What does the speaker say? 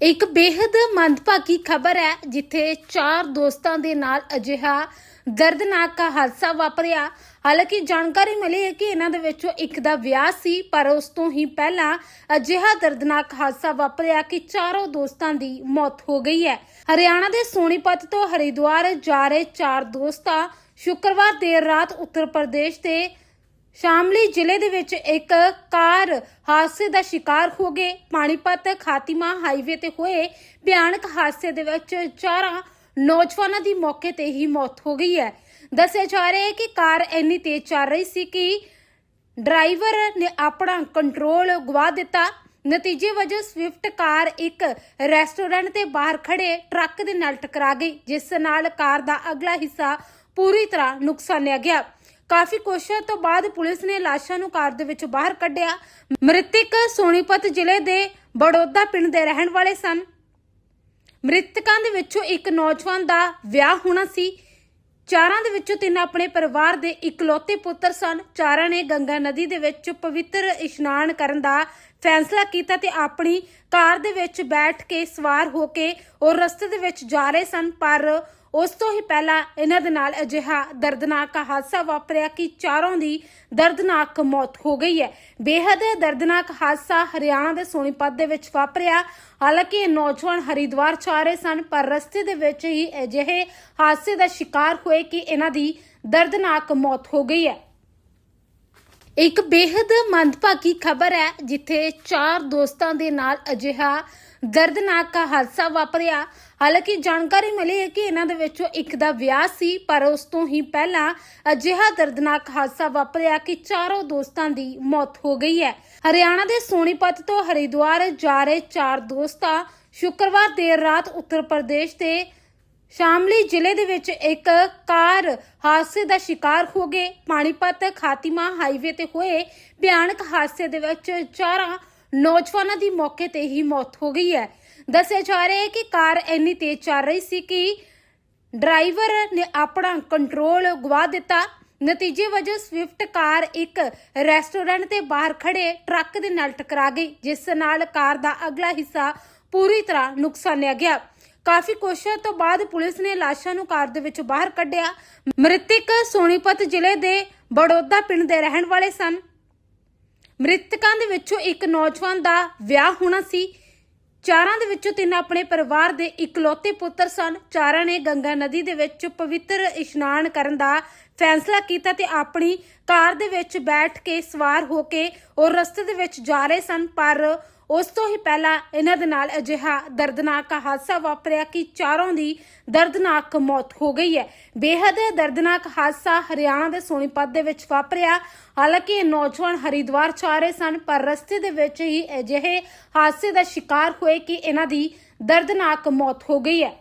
ਇੱਕ ਬੇहद ਮੰਦਭਾਗੀ ਖਬਰ ਹੈ, ਜਿੱਥੇ ਚਾਰ ਦੋਸਤਾਂ ਦੇ ਨਾਲ ਅਜਿਹਾ ਦਰਦਨਾਕ ਹਾਦਸਾ ਵਾਪਰਿਆ। ਹਾਲਾਂਕਿ ਜਾਣਕਾਰੀ ਮਿਲੀ ਹੈ ਕਿ ਇਹਨਾਂ ਦੇ ਵਿੱਚੋਂ ਇੱਕ ਦਾ ਵਿਆਹ ਸੀ, ਪਰ ਉਸ ਤੋਂ ਹੀ ਪਹਿਲਾਂ ਅਜਿਹਾ ਦਰਦਨਾਕ ਹਾਦਸਾ ਵਾਪਰਿਆ ਕਿ ਚਾਰੋਂ ਦੋਸਤਾਂ ਦੀ ਮੌਤ ਹੋ ਗਈ ਹੈ। ਹਰਿਆਣਾ ਦੇ ਸੋਨੀਪਤ ਤੋਂ ਹਰਿਦੁਆਰ ਜਾ ਰਹੇ ਚਾਰ ਦੋਸਤਾਂ ਸ਼ੁੱਕਰਵਾਰ ਦੇਰ ਰਾਤ ਉੱਤਰ ਪ੍ਰਦੇਸ਼ ਦੇ ਸ਼ਾਮਲੀ ਜ਼ਿਲ੍ਹੇ ਦੇ ਵਿੱਚ ਇੱਕ ਕਾਰ ਹਾਦਸੇ ਦਾ ਸ਼ਿਕਾਰ ਹੋ ਗਏ। ਪਾਣੀਪਤ ਖਾਤਿਮਾ ਹਾਈਵੇ ਤੇ ਹੋਏ ਭਿਆਨਕ ਹਾਦਸੇ ਦੇ ਵਿੱਚ ਚਾਰਾਂ ਨੌਜਵਾਨਾਂ ਦੀ ਮੌਕੇ ਤੇ ਹੀ ਮੌਤ ਹੋ ਗਈ ਹੈ। ਦੱਸਿਆ ਜਾ ਰਿਹਾ ਹੈ ਕਿ ਕਾਰ ਇੰਨੀ ਤੇਜ਼ ਚੱਲ ਰਹੀ ਸੀ ਕਿ ਡਰਾਈਵਰ ਨੇ ਆਪਣਾ ਕੰਟਰੋਲ ਗਵਾ ਦਿੱਤਾ। ਨਤੀਜੇ ਵਜੋਂ ਸਵਿਫਟ ਕਾਰ ਇੱਕ ਰੈਸਟੋਰੈਂਟ ਦੇ ਬਾਹਰ ਖੜੇ ਟਰੱਕ ਦੇ ਨਾਲ ਟਕਰਾ ਗਈ, ਜਿਸ ਨਾਲ ਕਾਰ ਦਾ ਅਗਲਾ ਹਿੱਸਾ ਪੂਰੀ ਤਰ੍ਹਾਂ ਨੁਕਸਾਨਿਆ ਗਿਆ। ਕਾਫੀ ਕੋਸ਼ਿਸ਼ਾਂ ਤੋਂ ਬਾਅਦ ਪੁਲਿਸ ਨੇ ਲਾਸ਼ਾਂ ਨੂੰ ਕਾਰ ਦੇ ਵਿੱਚੋਂ ਬਾਹਰ ਕੱਢਿਆ। ਮ੍ਰਿਤਕ ਸੋਨੀਪਤ ਜ਼ਿਲ੍ਹੇ ਦੇ ਬੜੌਦਾ ਪਿੰਡ ਦੇ ਰਹਿਣ ਵਾਲੇ ਸਨ। ਮ੍ਰਿਤਕਾਂ ਦੇ ਵਿੱਚੋਂ ਇੱਕ ਨੌਜਵਾਨ ਦਾ ਵਿਆਹ ਹੋਣਾ ਸੀ। ਚਾਰਾਂ ਦੇ ਵਿੱਚੋਂ ਤਿੰਨ ਆਪਣੇ ਪਰਿਵਾਰ ਦੇ ਇਕਲੌਤੇ ਪੁੱਤਰ ਸਨ। ਚਾਰਾਂ ਨੇ ਗੰਗਾ ਨਦੀ ਦੇ ਵਿੱਚ ਪਵਿੱਤਰ ਇਸ਼ਨਾਨ ਕਰਨ ਦਾ ਫੈਸਲਾ ਕੀਤਾ ਤੇ ਆਪਣੀ ਕਾਰ ਦੇ ਵਿੱਚ ਬੈਠ ਕੇ ਸਵਾਰ ਹੋ ਕੇ ਉਹ ਰਸਤੇ ਦੇ ਵਿੱਚ ਜਾ ਰਹੇ ਸਨ। ਪਰ ਉਸ ਤੋਂ ਹੀ ਪਹਿਲਾਂ ਇਹਨਾਂ ਦੇ ਨਾਲ ਅਜਿਹਾ ਦਰਦਨਾਕ ਹਾਦਸਾ ਵਾਪਰਿਆ ਕਿ ਚਾਰੋਂ ਦੀ ਦਰਦਨਾਕ ਮੌਤ ਹੋ ਗਈ ਹੈ। ਬੇहद ਦਰਦਨਾਕ ਹਾਦਸਾ ਹਰਿਆਣਾ ਦੇ ਸੋਨੀਪਤ ਦੇ ਵਿੱਚ ਵਾਪਰਿਆ। ਹਾਲਾਂਕਿ ਇਹ ਨੌਜਵਾਨ ਹਰਿਦਵਾਰ ਜਾ ਰਹੇ ਸਨ, ਪਰ ਰਸਤੇ ਦੇ ਵਿੱਚ ਹੀ ਅਜਿਹੇ ਹਾਦਸੇ ਦਾ ਸ਼ਿਕਾਰ ਹੋਏ ਕਿ ਇਹਨਾਂ ਦੀ ਦਰਦਨਾਕ ਮੌਤ ਹੋ ਗਈ ਹੈ। ਇੱਕ ਬੇਹਦ ਮੰਦਭਾਗੀ ਖਬਰ ਹੈ, ਜਿੱਥੇ ਚਾਰ ਦੋਸਤਾਂ ਦੇ ਨਾਲ ਅਜਿਹਾ ਦਰਦਨਾਕ ਹਾਦਸਾ ਵਾਪਰਿਆ। ਹਾਲਾਂਕਿ ਜਾਣਕਾਰੀ ਮਿਲੀ ਹੈ ਕਿ ਇਹਨਾਂ ਦੇ ਵਿੱਚੋਂ ਇੱਕ ਦਾ ਵਿਆਹ ਸੀ, ਪਰ ਉਸ ਤੋਂ ਹੀ ਪਹਿਲਾਂ ਅਜਿਹਾ ਦਰਦਨਾਕ ਹਾਦਸਾ ਵਾਪਰਿਆ ਕਿ ਚਾਰੋਂ ਦੋਸਤਾਂ ਦੀ ਮੌਤ ਹੋ ਗਈ ਹੈ। ਹਰਿਆਣਾ ਦੇ ਸੋਨੀਪਤ ਤੋਂ ਹਰਿਦੁਆਰ ਜਾ ਰਹੇ ਚਾਰ ਦੋਸਤਾਂ ਸ਼ੁੱਕਰਵਾਰ ਦੇਰ ਰਾਤ ਉੱਤਰ ਪ੍ਰਦੇਸ਼ ਦੇ ਸ਼ਾਮਲੀ ਜ਼ਿਲ੍ਹੇ ਦੇ ਵਿੱਚ ਇੱਕ ਕਾਰ ਹਾਦਸੇ ਦਾ ਸ਼ਿਕਾਰ ਹੋ ਗਏ। ਪਾਣੀਪਤ ਖਾਤਿਮਾ ਹਾਈਵੇ ਤੇ ਹੋਏ ਭਿਆਨਕ ਹਾਦਸੇ ਦੇ ਵਿੱਚ ਚਾਰਾਂ ਨੌਜਵਾਨਾਂ ਦੀ ਮੌਕੇ ਤੇ ਹੀ ਮੌਤ ਹੋ ਗਈ ਹੈ। ਦੱਸਿਆ ਜਾ ਰਿਹਾ ਹੈ ਕਿ ਕਾਰ ਇੰਨੀ ਤੇਜ਼ ਚੱਲ ਰਹੀ ਸੀ ਕਿ ਡਰਾਈਵਰ ਨੇ ਆਪਣਾ ਕੰਟਰੋਲ ਗਵਾ ਦਿੱਤਾ। ਨਤੀਜੇ ਵਜੋਂ ਸਵਿਫਟ ਕਾਰ ਇੱਕ ਰੈਸਟੋਰੈਂਟ ਦੇ ਬਾਹਰ ਖੜੇ ਟਰੱਕ ਦੇ ਨਾਲ ਟਕਰਾ ਗਈ, ਜਿਸ ਨਾਲ ਕਾਰ ਦਾ ਅਗਲਾ ਹਿੱਸਾ ਪੂਰੀ ਤਰ੍ਹਾਂ ਨੁਕਸਾਨਿਆ ਗਿਆ। ਕਾਫੀ ਕੋਸ਼ਿਸ਼ਾਂ ਤੋਂ ਬਾਅਦ ਪੁਲਿਸ ਨੇ ਲਾਸ਼ਾਂ ਨੂੰ ਕਾਰ ਦੇ ਵਿੱਚੋਂ ਬਾਹਰ ਕੱਢਿਆ। ਮ੍ਰਿਤਕ ਸੋਨੀਪਤ ਜ਼ਿਲ੍ਹੇ ਦੇ ਬੜੌਦਾ ਪਿੰਡ ਦੇ ਰਹਿਣ ਵਾਲੇ ਸਨ। ਮ੍ਰਿਤਕਾਂ ਦੇ ਵਿੱਚੋਂ ਇੱਕ ਨੌਜਵਾਨ ਦਾ ਵਿਆਹ ਹੋਣਾ ਸੀ। ਚਾਰਾਂ ਦੇ ਵਿੱਚੋਂ ਤਿੰਨ ਆਪਣੇ ਪਰਿਵਾਰ ਦੇ ਇਕਲੌਤੇ ਪੁੱਤਰ ਸਨ। ਚਾਰਾਂ ਨੇ ਗੰਗਾ ਨਦੀ ਦੇ ਵਿੱਚ ਪਵਿੱਤਰ ਇਸ਼ਨਾਨ ਕਰਨ ਦਾ ਫੈਸਲਾ ਕੀਤਾ ਤੇ ਆਪਣੀ ਕਾਰ ਦੇ ਵਿੱਚ ਬੈਠ ਕੇ ਸਵਾਰ ਹੋ ਕੇ ਉਹ ਰਸਤੇ ਦੇ ਵਿੱਚ ਜਾ ਰਹੇ ਸਨ, ਪਰ ਉਸ ਤੋਂ ਹੀ ਪਹਿਲਾਂ ਇਹਨਾਂ ਦੇ ਨਾਲ ਅਜਿਹਾ ਦਰਦਨਾਕ ਹਾਦਸਾ ਵਾਪਰਿਆ ਕਿ ਚਾਰੋਂ ਦੀ ਦਰਦਨਾਕ ਮੌਤ ਹੋ ਗਈ ਹੈ। ਬੇਹੱਦ ਦਰਦਨਾਕ ਹਾਦਸਾ ਹਰਿਆਣਾ ਦੇ ਸੋਨੀਪਤ ਦੇ ਵਿੱਚ ਵਾਪਰਿਆ। ਹਾਲਾਂਕਿ ਇਹ ਨੌਜਵਾਨ ਹਰਿਦੁਆਰ ਜਾ ਰਹੇ ਸਨ, ਪਰ ਰਸਤੇ ਦੇ ਵਿੱਚ ਹੀ ਅਜਿਹੇ ਹਾਦਸੇ ਦਾ ਸ਼ਿਕਾਰ ਹੋਏ ਕਿ ਇਹਨਾਂ ਦੀ ਦਰਦਨਾਕ ਮੌਤ ਹੋ ਗਈ ਹੈ।